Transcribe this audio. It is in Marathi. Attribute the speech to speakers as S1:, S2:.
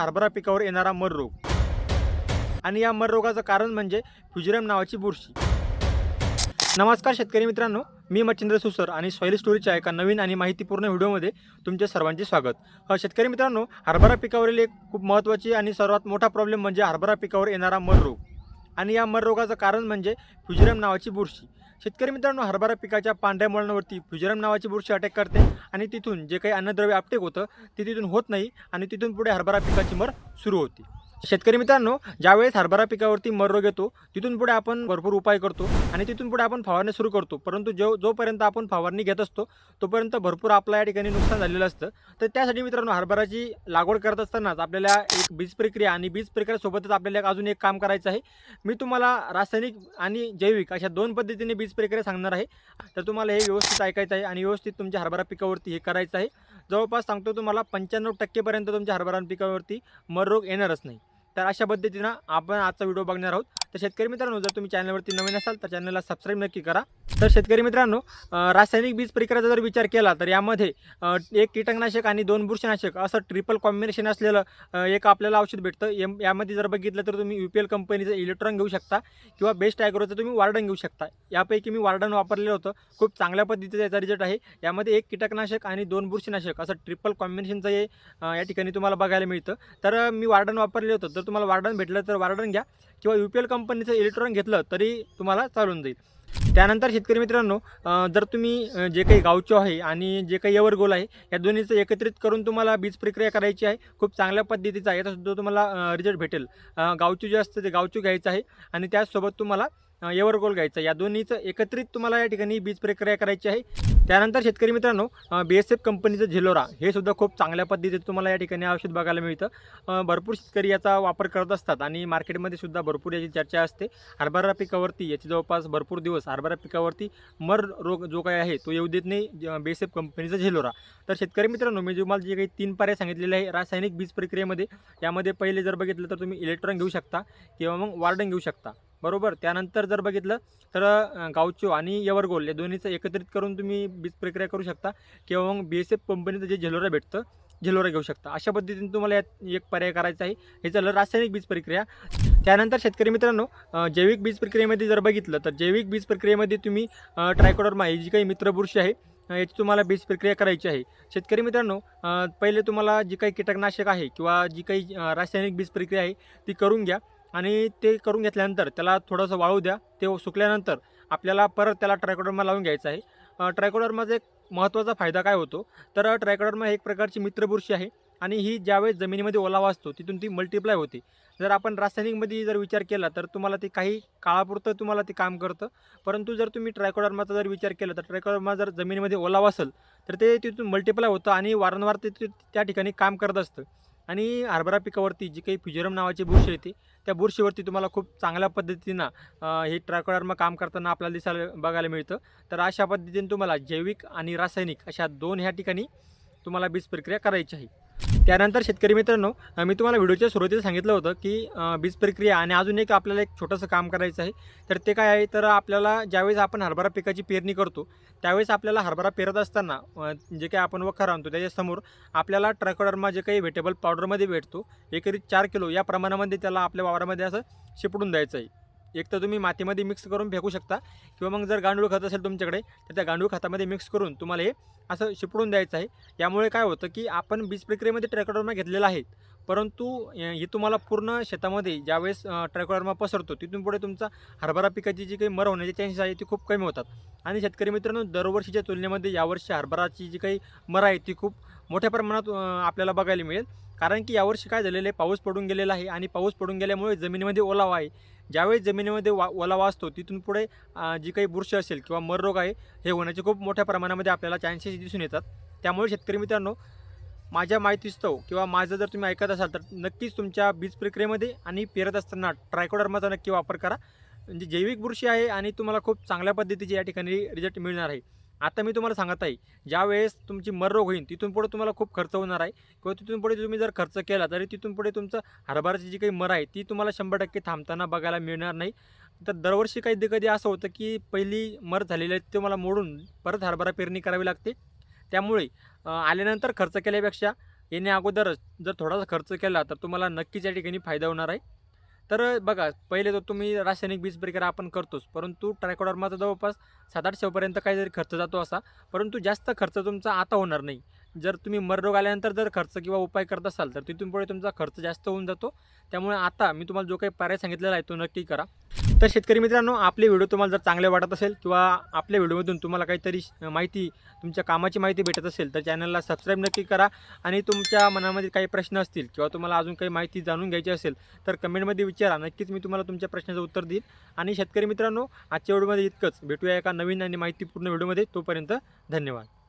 S1: हरभरा पिकावर येणारा मर रोग. आणि या मर रोगाचं कारण म्हणजे फ्युजरम नावाची बुरशी. नमस्कार शेतकरी मित्रांनो मी मच्छिंद्र सुसर आणि सॉईल स्टोरीच्या एका नवीन आणि माहितीपूर्ण व्हिडिओमध्ये तुमचे सर्वांचे स्वागत. शेतकरी मित्रांनो हरभरा पिकावरील एक खूप महत्त्वाची आणि सर्वात मोठा प्रॉब्लेम म्हणजे हरभरा पिकावर येणारा मर रोग. आणि या मर रोगाचं कारण म्हणजे फ्युजरम नावाची बुरशी. शेतकरी मित्रांनो हरभरा पिकाच्या पांढऱ्या मुळांवरती फ्युजरम नावाची बुरशी अटॅक करते. आणि तिथून जे काही अन्नद्रव्य आपटेक होतं ते तिथून होत नाही आणि तिथून पुढे हरभरा पिकाची मर सुरू होती. शेतकरी मित्रांनो ज्यावेळेस हरभरा पिकावरती मर रोग येतो तिथून पुढे आपण भरपूर उपाय करतो आणि तिथून पुढे आपण फवारणी सुरू करतो. परंतु जो जोपर्यंत आपण फवारणी घेत असतो तोपर्यंत भरपूर आपल्या या ठिकाणी नुकसान झालेलं असतं. तर त्यासाठी मित्रांनो हरभराची लागवड करत असतानाच आपल्याला एक बीज प्रक्रिया आणि बीज प्रक्रियासोबतच आपल्याला एक अजून एक काम करायचं आहे. मी तुम्हाला रासायनिक आणि जैविक अशा दोन पद्धतीने बीज प्रक्रिया सांगणार आहे. तर तुम्हाला हे व्यवस्थित ऐकायचं आहे आणि व्यवस्थित तुमच्या हरभरा पिकावरती हे करायचं आहे. जवळपास सांगतो तुम्हाला पंच्याण्णव टक्केपर्यंत तुमच्या हरभरा पिकावरती मर रोग येणारच नाही. तर अशा पद्धतीनं आपण आजचा व्हिडिओ बघणार आहोत. तर शेतकरी मित्रांनो जर तुम्ही चॅनलवरती नवीन असाल तर चॅनलला सबस्क्राईब नक्की करा. तर शेतकरी मित्रांनो रासायनिक बीज प्रक्रियाचा जर विचार केला तर यामध्ये एक कीटकनाशक आणि दोन बुरशीनाशक असं ट्रिपल कॉम्बिनेशन असलेलं एक आपल्याला औषध भेटतं. एम यामध्ये जर बघितलं तर तुम्ही यू पी एल कंपनीचं इलेक्ट्रॉन घेऊ शकता किंवा बेस्ट ॲग्रोचं तुम्ही वार्डन घेऊ शकता. यापैकी मी वार्डन वापरलेलं होतं. खूप चांगल्या पद्धतीचा याचा रिझल्ट आहे. यामध्ये एक कीटकनाशक आणि दोन बुरशीनाशक असं ट्रिपल कॉम्बिनेशनचं हे या ठिकाणी तुम्हाला बघायला मिळतं. तर मी वार्डन वापरले होतं. तर तुम्हाला वार्डन भेटलं तर वार्डन घ्या. किंवा यू पी एल कंपनीचं इलेक्ट्रॉन घेतलं तरी तुम्हाला चालून जाईल. त्यानंतर शेतकरी मित्रांनो जर तुम्ही जे काही गावचो आहे आणि जे काही यवरगोल आहे या दोन्हीचं एकत्रित करून तुम्हाला बीज प्रक्रिया करायची आहे. खूप चांगल्या पद्धतीचा आहे. याचासुद्धा तुम्हाला रिझल्ट भेटेल. गावचू जे असतं ते गावचू घ्यायचं आहे आणि त्याचसोबत तुम्हाला एवर गोल घ्यायचा. या दोन्हीचं एकत्रित तुम्हाला या ठिकाणी बीज प्रक्रिया करायची आहे. त्यानंतर शेतकरी मित्रांनो बी एस एफ कंपनीचं झिलोरा हे सुद्धा खूप चांगल्या पद्धतीचं तुम्हाला या ठिकाणी औषध बघायला मिळतं. भरपूर शेतकरी याचा वापर करत असतात आणि मार्केटमध्ये सुद्धा भरपूर याची चर्चा असते. हरभरा पिकावरती याची जवळपास भरपूर दिवस हरभरा पिकावरती मर रोग जो काही आहे तो येऊ देत नाही बी एस एफ कंपनीचा झेलोरा. तर शेतकरी मित्रांनो मी तुम्हाला जे काही तीन पर्याय सांगितलेले आहे रासायनिक बीज प्रक्रियेमध्ये यामध्ये पहिले जर बघितलं तर तुम्ही इलेक्ट्रॉन घेऊ शकता किंवा मग वार्डन घेऊ शकता. बरोबर. त्यानंतर जर बघितलं तर गावचो आणि यवरगोल या दोन्हीचं एकत्रित करून तुम्ही बीज प्रक्रिया करू शकता किंवा मग बी एस एफ कंपनीचं जे झेलोरा भेटतं झेलोरा घेऊ शकता. अशा पद्धतीने तुम्हाला यात एक पर्याय करायचा आहे. हे झालं रासायनिक बीज प्रक्रिया. त्यानंतर शेतकरी मित्रांनो जैविक बीज प्रक्रियेमध्ये जर बघितलं तर जैविक बीज प्रक्रियेमध्ये तुम्ही ट्रायकोडर्मा ही जी काही मित्रपुरुषी आहे याची तुम्हाला बीज प्रक्रिया करायची आहे. शेतकरी मित्रांनो पहिले तुम्हाला जी काही कीटकनाशक आहे किंवा जी काही रासायनिक बीज प्रक्रिया आहे ती करून घ्या. आणि ते करून घेतल्यानंतर त्याला थोडंसं वाळू द्या. ते सुकल्यानंतर आपल्याला परत त्याला ट्रायकोडर्मा लावून घ्यायचा आहे. ट्रायकोडर्माचा एक महत्त्वाचा फायदा काय होतो? तर ट्रायकोडर्मा एक प्रकारची मित्रबुरशी आहे आणि ही ज्यावेळेस जमिनीमध्ये ओलावा असतो तिथून ती मल्टिप्लाय होते. जर आपण रासायनिकमध्ये जर विचार केला तर तुम्हाला ते काही काळापुरतं तुम्हाला ते काम करतं. परंतु जर तुम्ही ट्रायकोडर्माचा जर विचार केला तर ट्रायकोडर्मा जर जमिनीमध्ये ओलावा असेल तर ते तिथून मल्टिप्लाय होतं आणि वारंवार ते त्या ठिकाणी काम करत असतं. आणि हरभरा पिकावरती जी काही फ्युजरम नावाची बुरशी येते त्या बुरशीवरती तुम्हाला खूप चांगल्या पद्धतीनं हे ट्रायकोडर्मा काम करताना आपल्याला दिसायला बघायला मिळतं. तर अशा पद्धतीने तुम्हाला जैविक आणि रासायनिक अशा दोन ह्या ठिकाणी तुम्हाला बीज प्रक्रिया करायची आहे. त्यानंतर शेतकरी मित्रांनो मी तुम्हाला व्हिडिओच्या सुरुवातीला सांगितलं होतं की बीज प्रक्रिया आणि अजून एक आपल्याला एक छोटंसं काम करायचं आहे. तर ते काय आहे? तर आपल्याला ज्यावेळेस आपण हरभरा पिकाची पेरणी करतो त्यावेळेस आपल्याला हरभरा पेरत असताना जे काही आपण वखर आणतो त्याच्यासमोर आपल्याला ट्रॅकडरमा जे काही व्हेटेबल पावडरमध्ये भेटतो एकरी चार किलो या प्रमाणामध्ये त्याला आपल्या वावरामध्ये असं शिपडून द्यायचं आहे. एक तर तुम्ही मातीमध्ये मिक्स करून फेकू शकता. किंवा मग जर गांडूळ खत असेल तुमच्याकडे तर त्या गांडूळ खतामध्ये मिक्स करून तुम्हाला हे असं शिपडून द्यायचं आहे. यामुळे काय होतं की आपण बीज प्रक्रियेमध्ये ट्रॅक्टरमा घेतलेला आहे. परंतु ही हे तुम्हाला पूर्ण शेतामध्ये ज्यावेळेस ट्रॅक्टरमा पसरतो तिथून पुढे तुमचा हरभरा पिकाची जी काही मर होण्याचे चान्सेस आहे ती खूप कमी होतात. आणि शेतकरी मित्रांनो दरवर्षीच्या तुलनेमध्ये यावर्षी हरभराची जी काही मर आहे ती खूप मोठ्या प्रमाणात आपल्याला बघायला मिळेल. कारण की यावर्षी काय झालेलं आहे पाऊस पडून गेलेला आहे. आणि पाऊस पडून गेल्यामुळे जमिनीमध्ये ओलावा आहे. ज्यावेळी जमिनीमध्ये वा ओलावा असतो तिथून पुढे जी काही बुरशी असेल किंवा मर रोग आहे हे होण्याचे खूप मोठ्या प्रमाणामध्ये आपल्याला चान्सेस दिसून येतात. त्यामुळे शेतकरी मित्रांनो माझ्या माहितीस्तव किंवा माझं जर तुम्ही ऐकत असाल तर नक्कीच तुमच्या बीज प्रक्रियेमध्ये आणि पेरत असताना ट्रायकोडर्माचा नक्की वापर करा. म्हणजे जैविक बुरशी आहे आणि तुम्हाला खूप चांगल्या पद्धतीचे या ठिकाणी रिझल्ट मिळणार आहे. आता मी तुम्हाला सांगत आहे ज्या वेळेस तुमची मर रोग होईल तिथून पुढे तुम्हाला खूप खर्च होणार आहे. किंवा तिथून पुढे तुम्ही जर खर्च केला तरी तिथून पुढे तुमचं हरभराची जी काही मर आहे ती तुम्हाला शंभर टक्के थांबताना बघायला मिळणार नाही. तर दरवर्षी कधी कधी असं होतं की पहिली मर झालेली आहे तुम्हाला मला मोडून परत हरभरा पेरणी करावी लागते. त्यामुळे आल्यानंतर खर्च केल्यापेक्षा येण्या अगोदरच जर थोडासा खर्च केला तर तुम्हाला नक्कीच या ठिकाणी फायदा होणार आहे. तर बघा पहिले तर तुम्ही रासायनिक बीज प्रक्रिया आपण करतोच परंतु ट्रायकोडर्माचा जवळपास सात आठशेपर्यंत काहीतरी खर्च जातो असा परंतु जास्त खर्च तुमचा आता होणार नाही. जर तुम्ही मररोग आल्यानंतर जर खर्च किंवा उपाय करत असाल तर तिथून पुढे तुमचा खर्च जास्त होऊन जातो. त्यामुळे आता मी तुम्हाला जो काही पर्याय सांगितलेला आहे तो नक्की करा. तर शेतकरी मित्रांनो आपले व्हिडिओ तुम्हाला जर चांगले वाटत असेल किंवा आपल्या व्हिडिओमधून तुम्हाला काहीतरी माहिती तुमच्या कामाची माहिती भेटत असेल तर चॅनलला सबस्क्राईब नक्की करा. आणि तुमच्या मनामध्ये काही प्रश्न असतील किंवा तुम्हाला अजून काही माहिती जाणून घ्यायची असेल तर कमेंटमध्ये विचारा. नक्कीच मी तुम्हाला तुमच्या प्रश्नाचं उत्तर देईल आणि शेतकरी मित्रांनो आजच्या व्हिडिओमध्ये इतकंच. भेटूया एका नवीन आणि माहितीपूर्ण व्हिडिओमध्ये. तोपर्यंत धन्यवाद.